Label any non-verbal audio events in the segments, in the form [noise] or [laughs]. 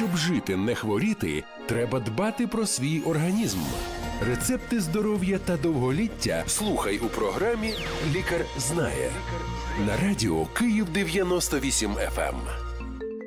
Щоб жити, не хворіти, треба дбати про свій організм. Рецепти здоров'я та довголіття слухай у програмі Лікар знає на радіо Київ 98 FM.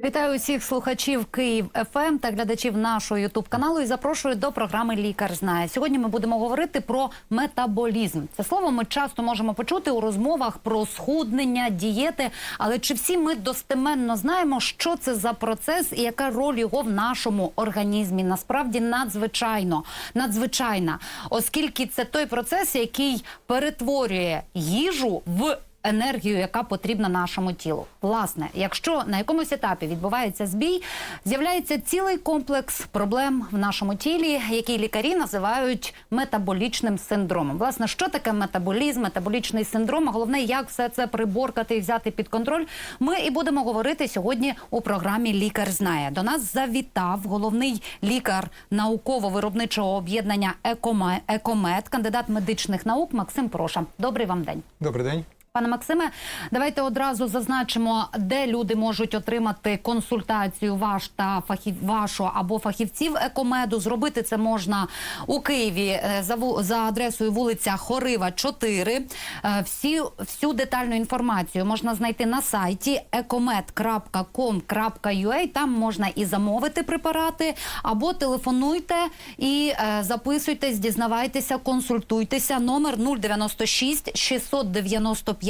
Вітаю усіх слухачів Київ ФМ та глядачів нашого Ютуб каналу і запрошую до програми Лікар знає. Сьогодні ми будемо говорити про метаболізм. Це слово ми часто можемо почути у розмовах про схуднення, дієти. Але чи всі ми достеменно знаємо, що це за процес і яка роль його в нашому організмі? Насправді надзвичайно надзвичайна, оскільки це той процес, який перетворює їжу в енергію, яка потрібна нашому тілу. Власне, якщо на якомусь етапі відбувається збій, з'являється цілий комплекс проблем в нашому тілі, які лікарі називають метаболічним синдромом. Власне, що таке метаболізм, метаболічний синдром, а головне, як все це приборкати і взяти під контроль. Ми і будемо говорити сьогодні у програмі Лікар знає. До нас завітав головний лікар науково-виробничого об'єднання «Екоме- Екомед, кандидат медичних наук Максим Проша. Добрий вам день. Добрий день. Пане Максиме, давайте одразу зазначимо, де люди можуть отримати консультацію ваш та фахів вашу або фахівців екомеду. Зробити це можна у Києві е, за за адресою вулиця Хорива, 4. Е, Всі всю детальну інформацію можна знайти на сайті ecomed.com.ua. Там можна і замовити препарати, або телефонуйте і е, записуйтесь, дізнавайтеся, консультуйтеся. Номер 096 695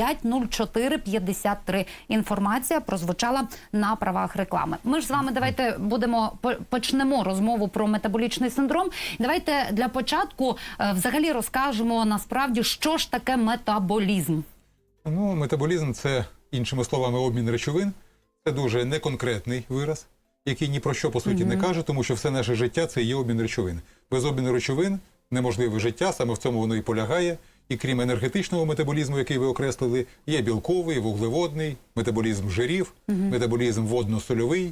04 53. Інформація прозвучала на правах реклами. Ми ж з вами давайте будемо почнемо розмову про метаболічний синдром. Давайте для початку е, взагалі розкажемо насправді, що ж таке метаболізм. Ну, метаболізм це, іншими словами, обмін речовин. Це дуже неконкретний вираз, який ні про що по суті не каже, тому що все наше життя це є обмін речовин. Без обміну речовин неможливе життя, саме в цьому воно і полягає. І крім енергетичного метаболізму, який ви окреслили, є білковий, вуглеводний, метаболізм жирів, метаболізм водно-сольовий,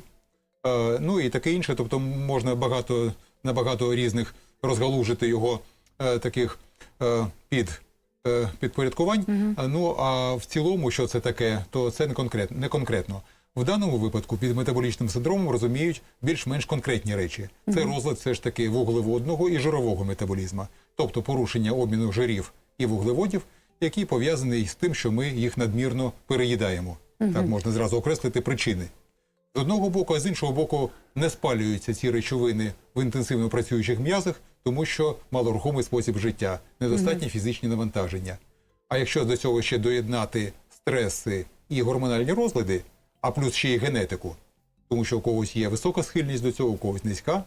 Е, ну і таке інше. Тобто можна багато на багато різних розгалужити його е, таких е, під. е, Підпорядкувань, А, ну а в цілому, що це таке, то це не конкретно. Не конкретно. В даному випадку під метаболічним синдромом розуміють більш-менш конкретні речі. Це розлад все ж таки вуглеводного і жирового метаболізму, тобто порушення обміну жирів і вуглеводів, які пов'язані з тим, що ми їх надмірно переїдаємо. Так можна зразу окреслити причини. З одного боку, а з іншого боку, не спалюються ці речовини в інтенсивно працюючих м'язах, тому що малорухомий спосіб життя, недостатні фізичні навантаження. А якщо до цього ще доєднати стреси і гормональні розлади, а плюс ще й генетику, тому що у когось є висока схильність до цього, у когось низька,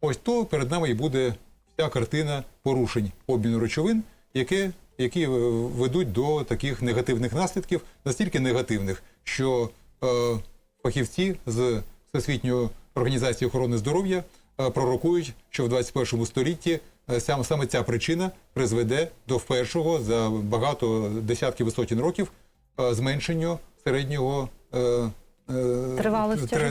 ось то перед нами і буде вся картина порушень обміну речовин, які, які е, ведуть до таких негативних наслідків, настільки негативних, що е, фахівці з Всесвітньої організації охорони здоров'я е, пророкують, що в 21 столітті е, сам- саме ця причина призведе до впершого за багато десятків і сотень років е, зменшення середнього е, е,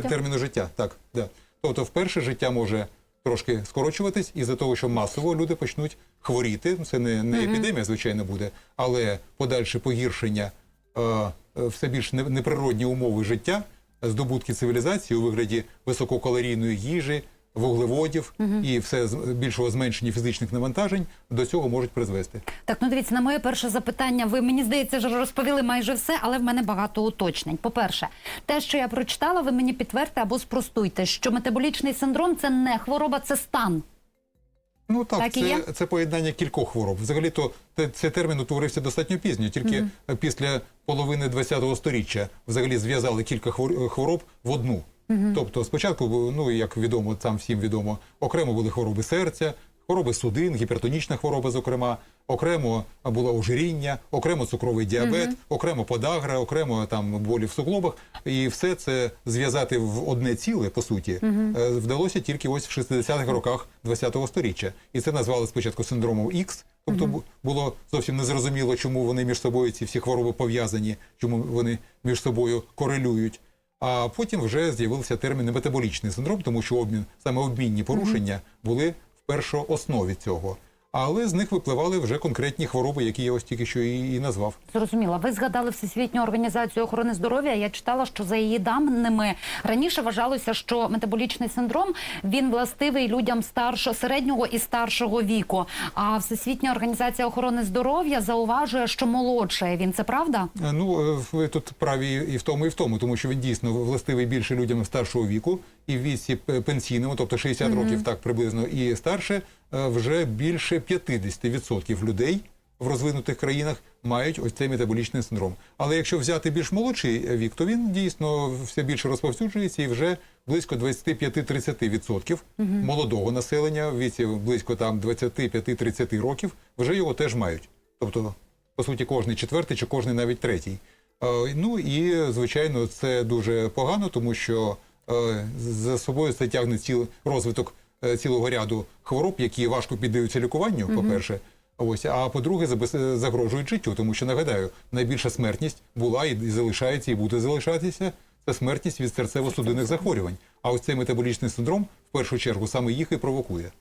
терміну життя. Так, да. Тобто, вперше життя може трошки скорочуватись із-за того, що масово люди почнуть хворіти. Це не, не епідемія, звичайно, буде, але подальше погіршення, е, е, все більш неприродні умови життя, здобутки цивілізації у вигляді висококалорійної їжі, вуглеводів і все більшого зменшення фізичних навантажень до цього можуть призвести. Так, ну дивіться, на моє перше запитання. Ви мені здається, вже розповіли майже все, але в мене багато уточнень. По-перше, те, що я прочитала, ви мені підтвердьте або спростуйте, що метаболічний синдром це не хвороба, це стан. Ну так, Так це, це поєднання кількох хвороб. Взагалі то цей термін утворився достатньо пізньо, тільки після половини ХХ століття взагалі зв'язали кілька хвор- хвороб в одну. Тобто, спочатку, ну як відомо, там всім відомо, окремо були хвороби серця, хвороби судин, гіпертонічна хвороба, зокрема, окремо було ожиріння, окремо цукровий діабет, окремо подагра, окремо там болі в суглобах. І все це зв'язати в одне ціле, по суті, е, вдалося тільки ось в 60-х роках ХХ століття. І це назвали спочатку синдромом Х, тобто бу- було зовсім незрозуміло, чому вони між собою ці всі хвороби пов'язані, чому вони між собою корелюють. А потім вже з'явився термін метаболічний синдром, тому що обмін саме обмінні порушення були в першооснові цього. Але з них випливали вже конкретні хвороби, які я ось тільки що і, і назвав. Зрозуміла. Ви згадали Всесвітню організацію охорони здоров'я. Я читала, що за її даними раніше вважалося, що метаболічний синдром він властивий людям старшого середнього і старшого віку. А Всесвітня організація охорони здоров'я зауважує, що молодше він це правда? Е, Ну, е, ви тут праві і в тому, і в тому, тому що він дійсно властивий більше людям старшого віку і в віці пенсійному, тобто 60 років так приблизно, і старше е, вже більше 50% людей в розвинутих країнах мають ось цей метаболічний синдром. Але якщо взяти більш молодший е, вік, то він дійсно все більше розповсюджується і вже близько 25-30% молодого населення в віці близько там 25-30 років вже його теж мають. Тобто по суті, кожний четвертий чи кожний навіть третій. Е, Ну і звичайно, це дуже погано, тому що за собою це тягне ціл розвиток е, цілого ряду хвороб, які важко піддаються лікуванню. По-перше, ось а по-друге, загрожують життю, тому що нагадаю, найбільша смертність була і залишається, і буде залишатися. Це смертність від серцево-судинних захворювань. А ось цей метаболічний синдром в першу чергу саме їх і провокує.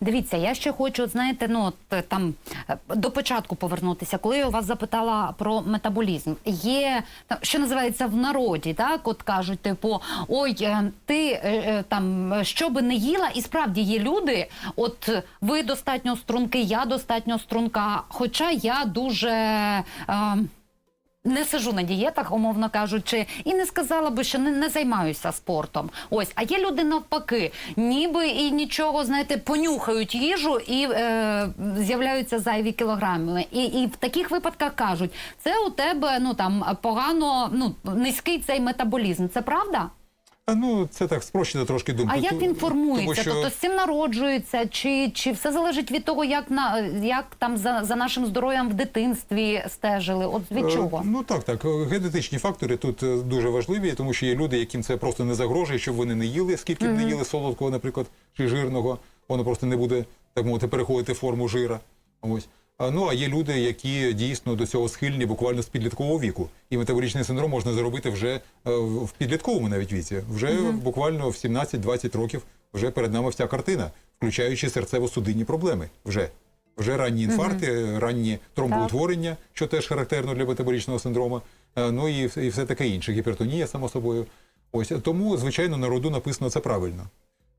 Дивіться, я ще хочу, знаєте, ну е, там е, до початку повернутися. Коли я вас запитала про метаболізм, є там, що називається в народі, так от кажуть, типу, ой, е, ти там що би не їла, і справді є люди. От ви достатньо струнки, я достатньо струнка. Хоча я дуже. Е, не сижу на дієтах, умовно кажучи, і не сказала би, що не, не займаюся спортом. Ось, а є люди навпаки, ніби і нічого, знаєте, понюхають їжу і е, з'являються зайві кілограми. І, і в таких випадках кажуть, це у тебе ну там погано, ну низький цей метаболізм. Це правда? Ну це так спрощена трошки думка. А як він формується? що- Тобто з цим народжується, чи, чи все залежить від того, як на як там за, за нашим здоров'ям в дитинстві стежили? От від Е, чого? Ну так, так. Генетичні фактори тут е, дуже важливі, тому що є люди, яким це просто не загрожує, щоб вони не їли, скільки б не їли солодкого, наприклад, чи жирного, воно просто не буде, так мовити, переходити форму жира. Ось. Ну, а є люди, які дійсно до цього схильні буквально з підліткового віку. І метаболічний синдром можна заробити вже е, в підлітковому навіть віці. Вже буквально в 17-20 років вже перед нами вся картина, включаючи серцево-судинні проблеми. Вже. Вже ранні інфаркти, ранні тромбоутворення, що теж характерно для метаболічного синдрому, е, ну і, і все таке інше, гіпертонія, само собою. Ось тому, звичайно, на роду написано це правильно.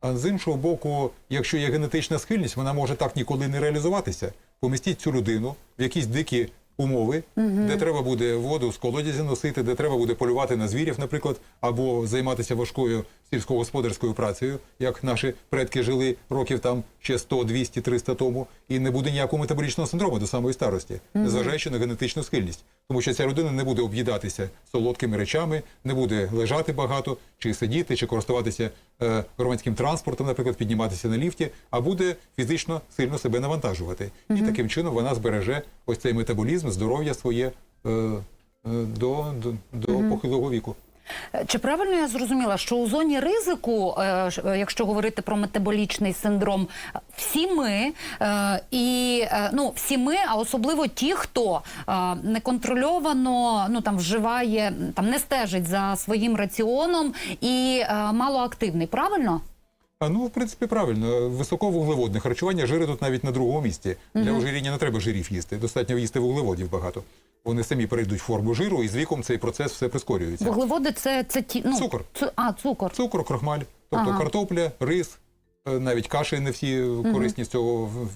А з іншого боку, якщо є генетична схильність, вона може так ніколи не реалізуватися. Помістіть цю людину в якісь дикі умови, де треба буде воду з колодязі носити, де треба буде полювати на звірів, наприклад, або займатися важкою сільськогосподарською працею, як наші предки жили років там ще 100, 200, 300 тому, і не буде ніякого метаболічного синдрому до самої старості, незважаючи на генетичну схильність. Тому що ця людина не буде об'їдатися солодкими речами, не буде лежати багато, чи сидіти, чи користуватися е, громадським транспортом, наприклад, підніматися на ліфті, а буде фізично сильно себе навантажувати. І таким чином вона збереже ось цей метаболізм, здоров'я своє е, е, до, до, до похилого віку. Чи правильно я зрозуміла, що у зоні ризику, е, е, якщо говорити про метаболічний синдром, всі ми е, і ну всі ми, а особливо ті, хто неконтрольовано ну там вживає, там не стежить за своїм раціоном і малоактивний, правильно? А ну, в принципі, правильно. Високовуглеводне харчування, жири тут навіть на другому місці. Для ожиріння не треба жирів їсти. Достатньо їсти вуглеводів багато. Вони самі перейдуть в форму жиру, і з віком цей процес все прискорюється. Вуглеводи це, це ті ну Цукор. цу- а цукор. Цукор, крохмаль, тобто Ага. картопля, рис, е, навіть каші не всі корисні з цього в,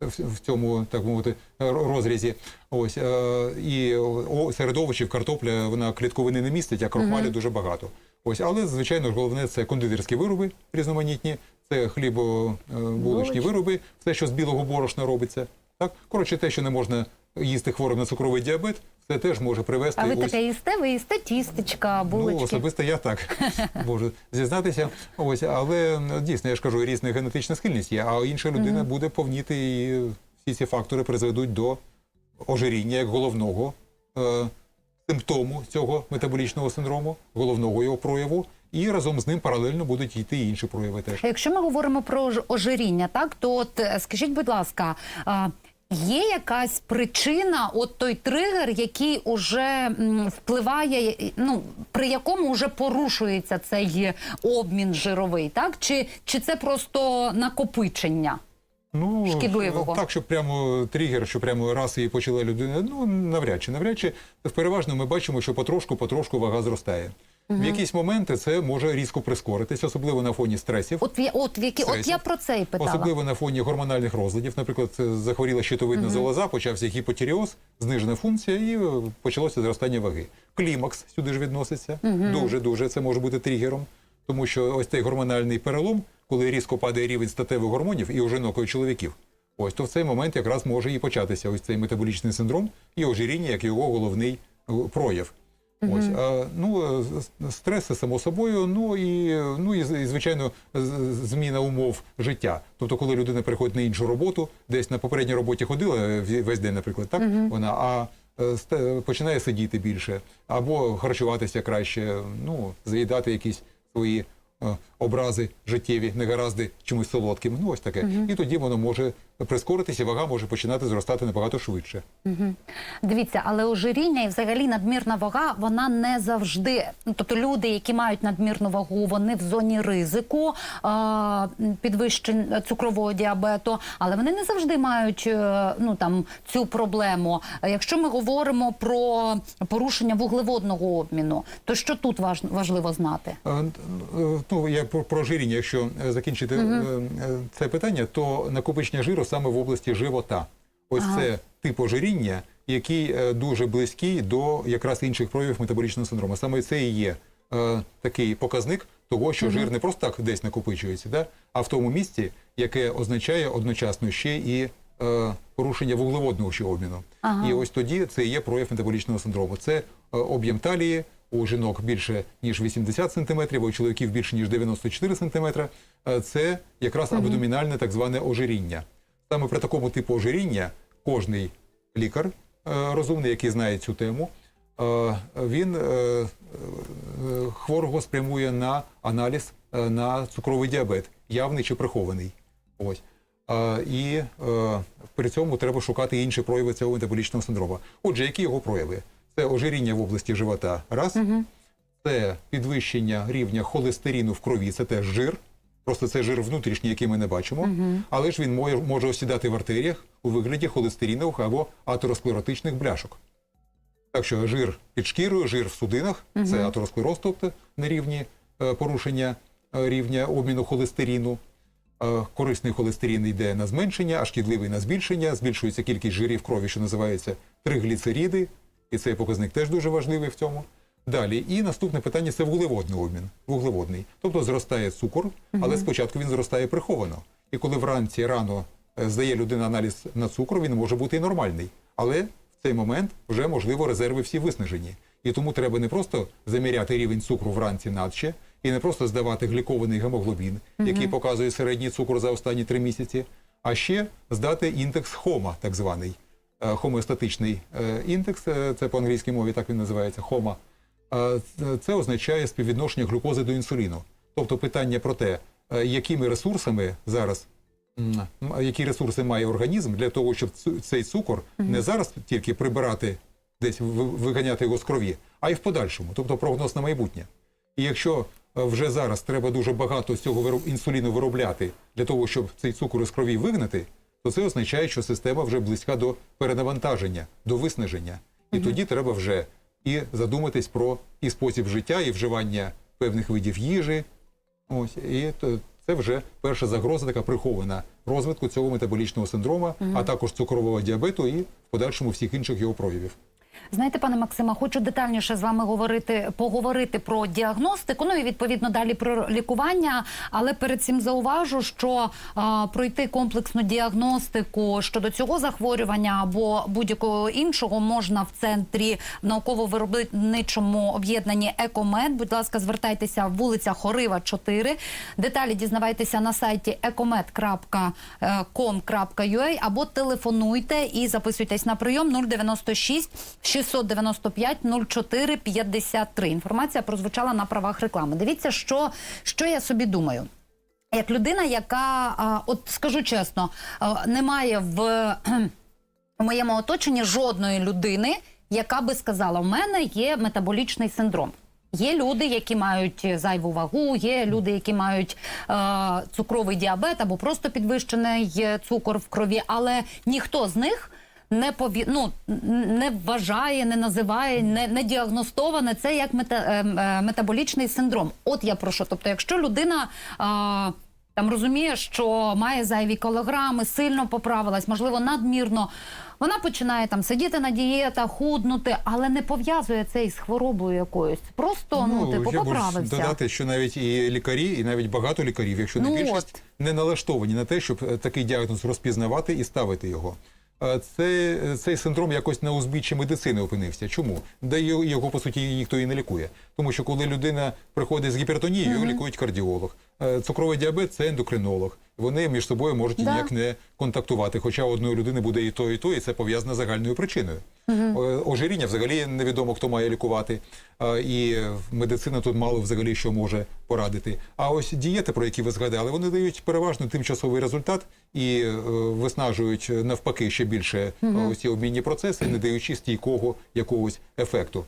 в, в цьому, так мовити, розрізі. Ось е, і о, серед овочів картопля вона клітковини не містить, а крохмалю дуже багато. Ось, але звичайно головне це кондитерські вироби різноманітні, це хлібобулочні Булочки. вироби, все, що з білого борошна робиться. Так, коротше, те, що не можна їсти хворим на цукровий діабет, це теж може привести А ви ось таке їсте? Ви їсте тістечка, булочки? Ну, особисто я так [laughs] можу зізнатися. Ось, але ну, дійсно, я ж кажу, різна генетична схильність є, а інша людина буде повніти, і всі ці фактори призведуть до ожиріння як головного е, симптому цього метаболічного синдрому, головного його прояву, і разом з ним паралельно будуть йти інші прояви теж. Якщо ми говоримо про ожиріння, так то от е, скажіть, будь ласка. Є якась причина, от той тригер, який уже впливає, ну при якому вже порушується цей обмін жировий, так чи, чи це просто накопичення? Ну, Шкідливого. Так, щоб прямо тригер, що прямо раз і почала людина. Ну, навряд чи, навряд чи. Переважно ми бачимо, що потрошку, потрошку вага зростає. В якісь моменти це може різко прискоритись, особливо на фоні стресів. От, я- от, які, от я про це і питала. Особливо на фоні гормональних розладів. Наприклад, захворіла щитовидна залоза, почався гіпотіріоз, знижена функція і е, почалося зростання ваги. Клімакс сюди ж відноситься. Дуже дуже це може бути тригером, тому що ось цей гормональний перелом, коли різко падає рівень статевих гормонів і у жінок, і у чоловіків. Ось то в цей момент якраз може і початися ось цей метаболічний синдром і ожиріння як його головний е, прояв. Ось а, ну е, стреси само собою. Ну і ну і, звичайно зміна умов життя. Тобто, коли людина приходить на іншу роботу, десь на попередній роботі ходила е, весь день, наприклад, так вона а е, починає сидіти більше або харчуватися краще, ну заїдати якісь свої. Образи життєві, негаразди чимось солодким, ну ось таке. І тоді воно може прискоритися, вага може починати зростати набагато швидше. Дивіться, але ожиріння і взагалі надмірна вага, вона не завжди. Ну, тобто люди, які мають надмірну вагу, вони в зоні ризику а, підвищень цукрового діабету, але вони не завжди мають е, ну там цю проблему. Якщо ми говоримо про порушення вуглеводного обміну, то що тут важ- важливо знати? Е, е, Ну, я про, про ожиріння, якщо е, закінчити е, е, це питання, то накопичення жиру саме в області живота. Ось це тип ожиріння, який е, дуже близький до якраз інших проявів метаболічного синдрому. Саме це і є е, такий показник того, що жир не просто так десь накопичується, да? а в тому місці, яке означає одночасно ще і е, порушення вуглеводного ще обміну. І ось тоді це і є прояв метаболічного синдрому. Це е, об'єм талії, у жінок більше ніж 80 см, а у чоловіків більше ніж 94 см. Е, Це якраз абдомінальне так зване ожиріння. Саме при такому типу ожиріння кожний лікар е, розумний, який знає цю тему, е, він е, хворого спрямує на аналіз на цукровий діабет, явний чи прихований. Ось. І при цьому треба шукати інші прояви цього метаболічного синдрому. Отже, які його прояви? Це ожиріння в області живота, раз, це підвищення рівня холестерину в крові, це теж жир. Просто це жир внутрішній, який ми не бачимо, але ж він може, може осідати в артеріях у вигляді холестеринових або атеросклеротичних бляшок. Так що жир під шкірою, жир в судинах це атеросклероз, тобто на рівні е, порушення е, рівня обміну холестерину. Е, Корисний холестерин йде на зменшення, а шкідливий на збільшення. Збільшується кількість жирів крові, що називається тригліцеріди, і цей показник теж дуже важливий в цьому. Далі, і наступне питання це вуглеводний обмін. Вуглеводний. Тобто зростає цукор, але спочатку він зростає приховано. І коли вранці рано е, здає людина аналіз на цукор, він може бути і нормальний. Але в цей момент вже можливо резерви всі виснажені. І тому треба не просто заміряти рівень цукру вранці надще, і не просто здавати глікований гемоглобін, який показує середній цукор за останні три місяці, а ще здати індекс хома, так званий е, хомеостатичний е, індекс, це по англійській мові так він називається хома. Е, це- означає співвідношення глюкози до інсуліну. Тобто питання про те, е, якими ресурсами зараз, які ресурси має організм для того, щоб цей цукор не зараз тільки прибирати, десь виганяти його з крові, а й в подальшому, тобто прогноз на майбутнє. І якщо е, вже зараз треба дуже багато з цього інсуліну виробляти для того, щоб цей цукор із крові вигнати, то це означає, що система вже близька до перенавантаження, до виснаження. І тоді треба вже і задуматись про і спосіб життя, і вживання певних видів їжі. Ось і то- це вже перша загроза, така прихована розвитку цього метаболічного синдрому, а також цукрового діабету і в подальшому всіх інших його проявів. Знаєте, пане Максима, хочу детальніше з вами говорити, поговорити про діагностику, ну і відповідно далі про лікування. Але перед цим зауважу, що а, пройти комплексну діагностику щодо цього захворювання або будь-якого іншого можна в центрі науково-виробничому об'єднанні Екомед. Будь ласка, звертайтеся вулиця Хорива, 4. Деталі дізнавайтеся на сайті ecomed.com.ua або телефонуйте і записуйтесь на прийом 096 695 04 53. Інформація прозвучала на правах реклами. Дивіться, що, що я собі думаю. Як людина, яка, от скажу чесно, немає [clears throat] в, моєму оточенні жодної людини, яка би сказала, у мене є метаболічний синдром. Є люди, які мають зайву вагу, є люди, які мають е, цукровий діабет або просто підвищений е, цукор в крові, але ніхто з них не пові... ну, не вважає, не називає, не, не діагностоване це як мета... е, е, метаболічний синдром. От я про що. Тобто, якщо людина. Е, там розуміє, що має зайві кілограми, сильно поправилась, можливо, надмірно. Вона починає там сидіти на дієтах, худнути, але не пов'язує це із хворобою якоюсь. Просто ну, типу, я можу поправився. додати, що навіть і лікарі, і навіть багато лікарів, якщо не Ну більшість, от. не налаштовані на те, щоб е, такий діагноз розпізнавати і ставити його. Це, цей синдром якось на узбіччі медицини опинився. Чому? Де його, його, по суті ніхто і не лікує. Тому що коли людина приходить з гіпертонією, його лікують кардіолог. Е, Цукровий діабет це ендокринолог. Вони між собою можуть Да. ніяк не контактувати. Хоча одної людини буде і то, і то, і це пов'язано з загальною причиною. Е, Ожиріння взагалі невідомо, хто має лікувати. Е, І медицина тут мало взагалі що може порадити. А ось дієти, про які ви згадали, вони дають переважно тимчасовий результат і виснажують навпаки ще більше ось ці обмінні процеси, не даючи стійкого якогось ефекту.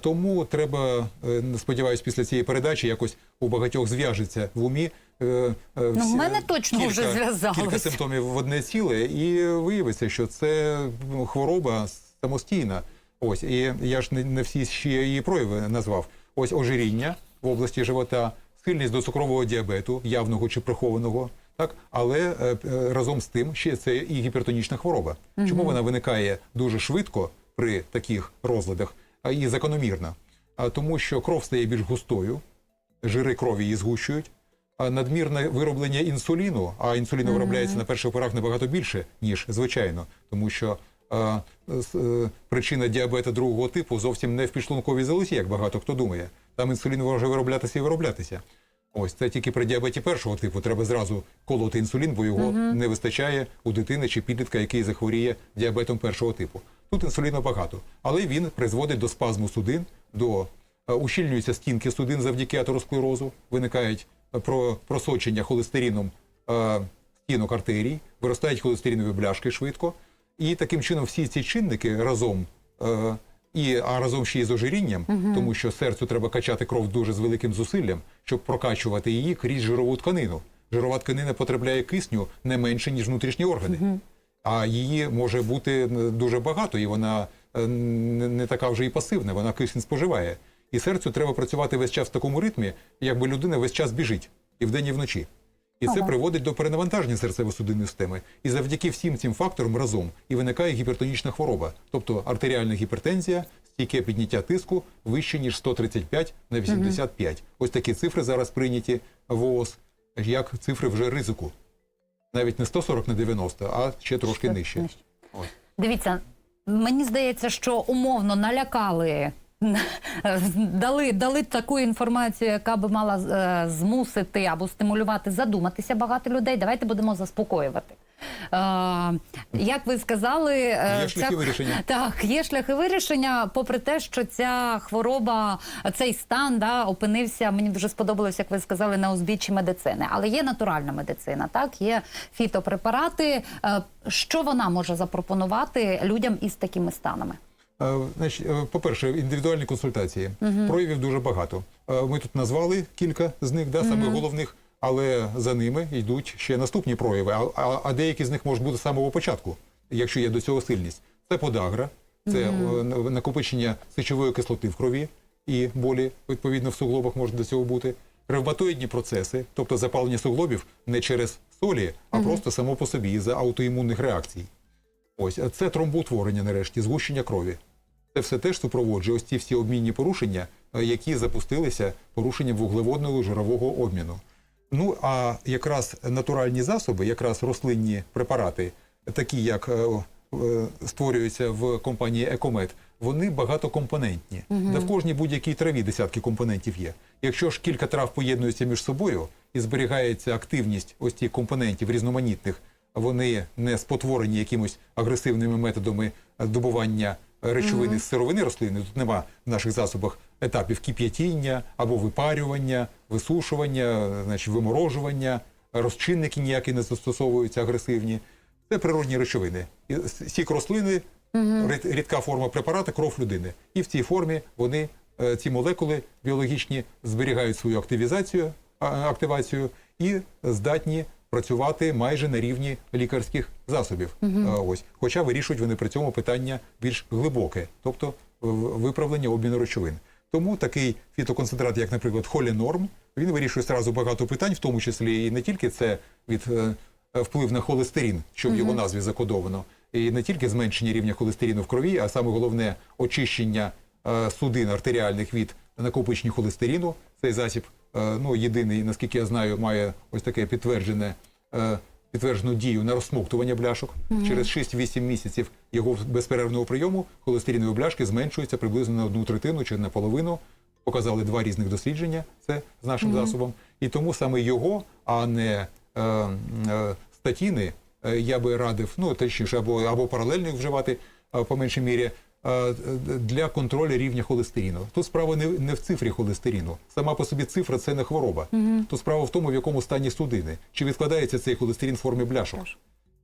Тому треба, е, сподіваюсь, після цієї передачі якось у багатьох зв'яжеться в умі. е, е, Ну, в мене точно вже зв'язалось. Кілька симптомів в одне ціле, і виявиться, що це ну, хвороба самостійна. Ось, і я ж не, не всі ще її прояви назвав. Ось ожиріння в області живота, схильність до цукрового діабету, явного чи прихованого. Так, але разом з тим ще це і гіпертонічна хвороба. Чому вона виникає дуже швидко при таких розладах і закономірно? А тому, що кров стає більш густою, жири крові її згущують, надмірне вироблення інсуліну, а інсуліну виробляється на перших порах набагато більше, ніж звичайно, тому що е, е, причина діабету другого типу зовсім не в підшлунковій залозі, як багато хто думає. Там інсулін може вироблятися і вироблятися. Ось це тільки при діабеті першого типу. Треба зразу колоти інсулін, бо його не вистачає у дитини чи підлітка, який захворіє діабетом першого типу. Тут інсуліну багато, але він призводить до спазму судин, до е, ущільнюються стінки судин завдяки атеросклерозу, виникають е, просочення холестерином е, стінок артерій, виростають холестеринові бляшки швидко. І таким чином всі ці чинники разом, і, а разом ще й з ожирінням, тому що серцю треба качати кров дуже з великим зусиллям, щоб прокачувати її крізь жирову тканину. Жирова тканина потребляє кисню не менше, ніж внутрішні органи. А її може бути е, дуже багато, і вона е, не така вже і пасивна, вона кисень споживає. І серцю треба працювати весь час в такому ритмі, якби людина весь час біжить і вдень, і вночі. І це Ага. приводить до перенавантаження серцево-судинної системи. І завдяки всім цим факторам разом і виникає гіпертонічна хвороба, тобто артеріальна гіпертензія, стійке підняття тиску вище ніж 135 на 85. Ось такі цифри зараз прийняті в ООС, як цифри вже ризику. Навіть не 140 на 90, а ще трошки Ще нижче. нижче. Ось. Дивіться, мені здається, що умовно налякали. [laughs] Дали, дали таку інформацію, яка би мала е, змусити або стимулювати задуматися багато людей. Давайте будемо заспокоювати. Е, як ви сказали, е, Є шляхи вирішення. Так, є шляхи вирішення, попри те, що ця хвороба, цей стан да, опинився. Мені дуже сподобалось, як ви сказали, на узбіччі медицини. Але є натуральна медицина, так є фітопрепарати. Е, Що вона може запропонувати людям із такими станами? По-перше, індивідуальні консультації. Проявів дуже багато. Ми тут назвали кілька з них, да, саме головних, але за ними йдуть ще наступні прояви. А, а, а деякі з них можуть бути з самого початку, якщо є до цього сильність. Це подагра, це е, на- накопичення сечової кислоти в крові і болі, відповідно, в суглобах можуть до цього бути. Ревматоїдні процеси, тобто запалення суглобів не через солі, а просто само по собі із-за аутоімунних реакцій. Ось це тромбоутворення, нарешті, згущення крові. Це все теж супроводжує ось ці всі обмінні порушення, е, які запустилися порушенням вуглеводного жирового обміну. Ну а якраз натуральні засоби, якраз рослинні препарати, такі як е, е, створюються в компанії Екомет, вони багатокомпонентні. Де в кожній будь-якій траві десятки компонентів є. Якщо ж кілька трав поєднуються між собою і зберігається активність ось цих компонентів різноманітних, вони не спотворені якимось агресивними методами е, добування речовини з сировини рослини. Тут нема в наших засобах етапів кип'ятіння або випарювання, висушування, значить, виморожування, розчинники ніякі не застосовуються агресивні. Це природні речовини. І сік рослини, рід- рідка форма препарата, кров людини. І в цій формі вони е, ці молекули біологічні зберігають свою активізацію, активацію і здатні працювати майже на рівні лікарських засобів. Е, Ось, хоча вирішують вони при цьому питання більш глибоке, тобто виправлення обміну речовин. Тому такий фітоконцентрат, як, наприклад, холінорм, він вирішує зразу багато питань, в тому числі і не тільки це від е, вплив на холестерин, що в його назві закодовано, і не тільки зменшення рівня холестерину в крові, а саме головне очищення е, судин артеріальних від накопичення холестерину. Цей засіб, е, ну єдиний, наскільки я знаю, має ось таке підтверджене. Підтверджену дію на розсмоктування бляшок через 6-8 місяців його безперервного прийому холестеринові бляшки зменшуються приблизно на одну третину чи на половину. Показали два різних дослідження. Це з нашим засобом, і тому саме його, а не е, е, статіни, е, я би радив, ну точніше, або або паралельно їх вживати е, по меншій мірі. Для контролю рівня холестерину. Тут справа не, не в цифрі холестерину. Сама по собі цифра це не хвороба. Тут справа в тому, в якому стані судини. Чи відкладається цей холестерин в формі бляшок.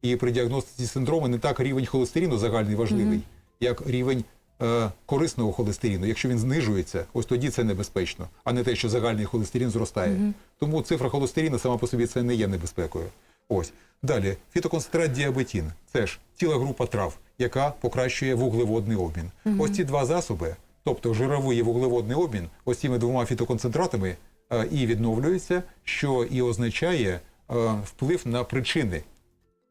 І при діагностиці синдрому не так рівень холестерину загальний важливий, як рівень е, корисного холестерину. Якщо він знижується, ось тоді це небезпечно, а не те, що загальний холестерин зростає. Тому цифра холестерину сама по собі це не є небезпекою. Ось далі фітоконцентрат діабетін. Це ж ціла група трав, яка покращує вуглеводний обмін. Ось ці два засоби, тобто жировий і вуглеводний обмін, ось цими двома фітоконцентратами е, і відновлюється, що і означає е, вплив на причини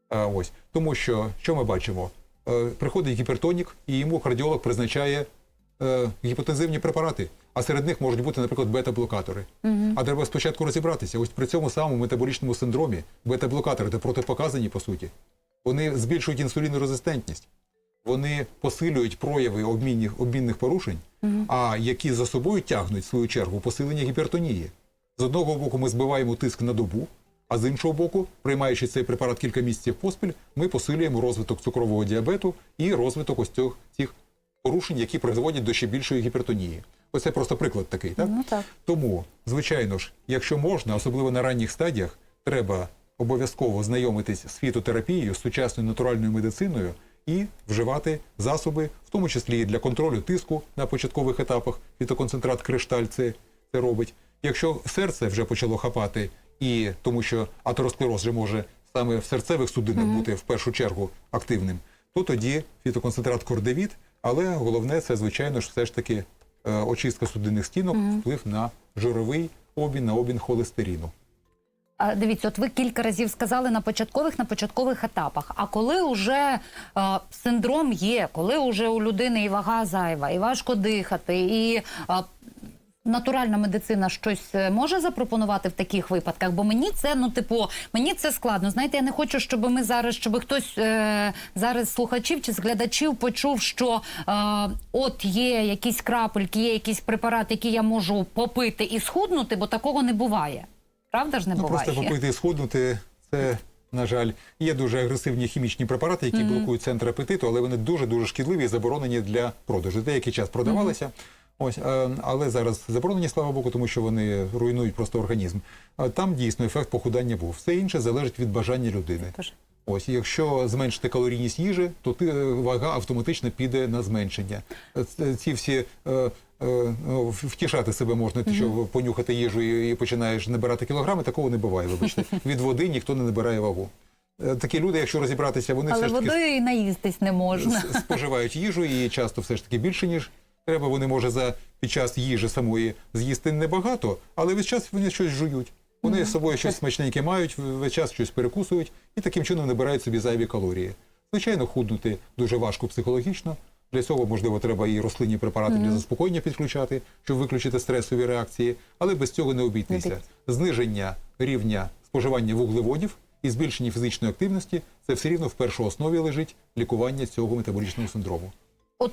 а, ось тому, що що ми бачимо? Е, приходить гіпертонік, і йому кардіолог призначає е, гіпотензивні препарати. А серед них можуть бути, наприклад, бета-блокатори. А треба спочатку розібратися. Ось при цьому самому метаболічному синдромі бета-блокатори це протипоказані, по суті. Вони збільшують інсулінорезистентність, вони посилюють прояви обмінних, обмінних порушень, а які за собою тягнуть в свою чергу посилення гіпертонії. З одного боку, ми збиваємо тиск на добу, а з іншого боку, приймаючи цей препарат кілька місяців поспіль, ми посилюємо розвиток цукрового діабету і розвиток ось цих, цих порушень, які призводять до ще більшої гіпертонії. Ось це просто приклад такий, так? Ну, так. Тому, звичайно ж, якщо можна, особливо на ранніх стадіях, треба обов'язково знайомитись з фітотерапією, з сучасною натуральною медициною і вживати засоби, в тому числі і для контролю тиску на початкових етапах. Фітоконцентрат кришталь це, це робить. Якщо серце вже почало хапати, і тому що атеросклероз вже може саме в серцевих судинах бути в першу чергу активним, то тоді фітоконцентрат кордевіт, але головне це, звичайно ж, все ж таки е, очистка судинних стінок, вплив на жировий обмін, на обмін холестерину. А, Дивіться, от ви кілька разів сказали на початкових на початкових етапах. А коли вже е, синдром є, коли вже у людини і вага зайва, і важко дихати, і е, натуральна медицина щось е, може запропонувати в таких випадках? Бо мені це, ну типу, мені це складно. Знаєте, я не хочу, щоб ми зараз, щоб хтось е, зараз слухачів чи з глядачів почув, що е, от є якісь крапельки, є якийсь препарат, який я можу попити і схуднути, бо такого не буває. Правда ж не Ну, буває? просто попити і схуднути це. На жаль, є дуже агресивні хімічні препарати, які блокують центр апетиту, але вони дуже дуже шкідливі і заборонені для продажу. Деякий час продавалися. Ось, е, але зараз заборонені, слава Богу, тому що вони руйнують просто організм. Там дійсно ефект похудання був. Все інше залежить від бажання людини. Ось, якщо зменшити калорійність їжі, то ти, е, вага автоматично піде на зменшення. Е, Ці всі е, е, втішати себе можна, ти що понюхати їжу і, і починаєш набирати кілограми, такого не буває. Вибачте, [laughs] від води ніхто не набирає вагу. Е, Такі люди, якщо розібратися, вони Але все ж таки водою і наїстись не можна. споживають їжу і часто все ж таки більше, ніж треба. Вони може за під час їжі самої з'їсти небагато, але весь час вони щось жують. Вони з собою щось смачненьке мають, весь час щось перекусують і таким чином набирають собі зайві калорії. Звичайно, худнути дуже важко психологічно. Для цього, можливо, треба і рослинні препарати для заспокоєння підключати, щоб виключити стресові реакції, але без цього не обійтися. Не обійтися. Зниження рівня споживання вуглеводів і збільшення фізичної активності це все рівно в першій основі лежить лікування цього метаболічного синдрому. От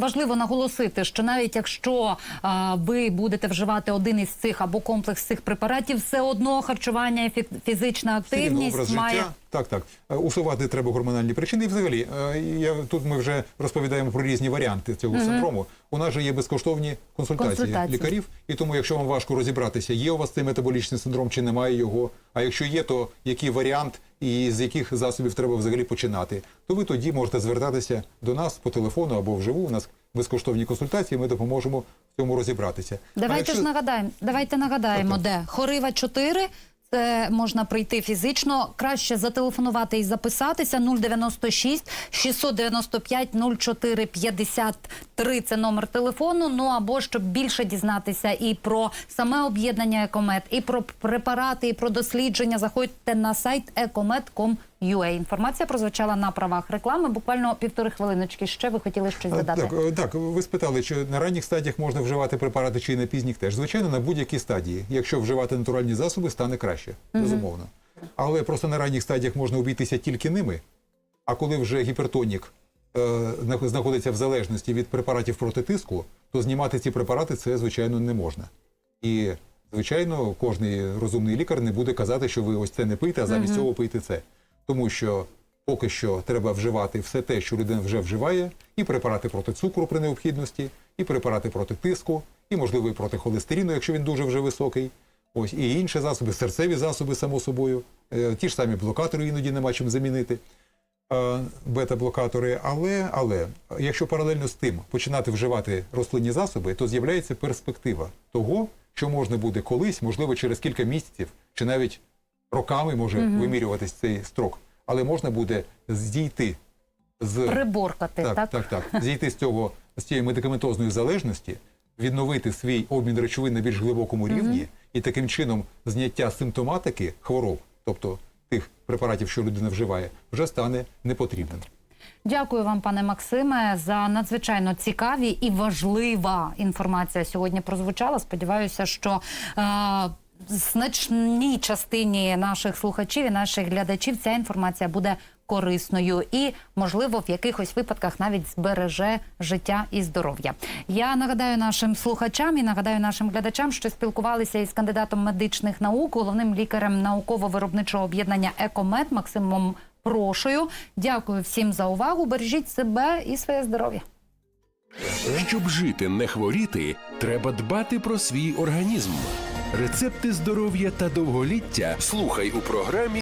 важливо наголосити, що навіть якщо а, ви будете вживати один із цих або комплекс цих препаратів, все одно харчування і фізична активність має життя. Так, так. Е, Усувати треба гормональні причини. І взагалі, е, я, тут ми вже розповідаємо про різні варіанти цього синдрому. У нас же є безкоштовні консультації, Консультації. лікарів. І тому, якщо вам важко розібратися, є у вас цей метаболічний синдром чи немає його, а якщо є, то який варіант і з яких засобів треба взагалі починати, то ви тоді можете звертатися до нас по телефону або вживу. У нас безкоштовні консультації. Ми допоможемо в цьому розібратися. Давайте якщо- ж нагадаємо. Давайте нагадаємо, де Хорива 4. Це можна прийти фізично. Краще зателефонувати і записатися 096 695 04 53 – Це номер телефону. Ну або щоб більше дізнатися і про саме об'єднання Екомет, і про препарати, і про дослідження. Заходьте на сайт ecomed.com.ua. Інформація прозвучала на правах реклами. Буквально півтори хвилиночки. Ще ви хотіли щось А, додати? Так, е, так, ви спитали, чи на ранніх стадіях можна вживати препарати, чи на пізніх теж. Звичайно, на будь-якій стадії. Якщо вживати натуральні засоби, стане краще, безумовно. Але просто на ранніх стадіях можна обійтися тільки ними. А коли вже гіпертонік е, знаходиться в залежності від препаратів проти тиску, то знімати ці препарати це, звичайно, не можна. І, звичайно, кожний розумний лікар не буде казати, що ви ось це не пийте, а замість цього пийте це. Тому що поки що треба вживати все те, що людина вже вживає, і препарати проти цукру при необхідності, і препарати проти тиску, і, можливо, і проти холестерину, якщо він дуже вже високий. Ось і інші засоби, серцеві засоби, само собою. Е, Ті ж самі блокатори іноді нема чим замінити. е, Бета-блокатори, але, але якщо паралельно з тим починати вживати рослинні засоби, то з'являється перспектива того, що можна буде колись, можливо, через кілька місяців чи навіть роками може вимірюватись цей строк, але можна буде зійти з Приборкати, так? так, так, так. Зійти з цього з цієї медикаментозної залежності, відновити свій обмін речовин на більш глибокому рівні, і таким чином зняття симптоматики хвороб, тобто тих препаратів, що людина вживає, вже стане непотрібним. Дякую вам, пане Максиме, за надзвичайно цікаві і важлива інформація сьогодні прозвучала. Сподіваюся, що е, значній частині наших слухачів і наших глядачів ця інформація буде корисною і, можливо, в якихось випадках навіть збереже життя і здоров'я. Я нагадаю нашим слухачам і нагадаю нашим глядачам, що спілкувалися із кандидатом медичних наук, головним лікарем науково-виробничого об'єднання Екомед Максимом Прошою. Дякую всім за увагу. Бережіть себе і своє здоров'я. Щоб жити, не хворіти, треба дбати про свій організм. Рецепти здоров'я та довголіття. Слухай у програмі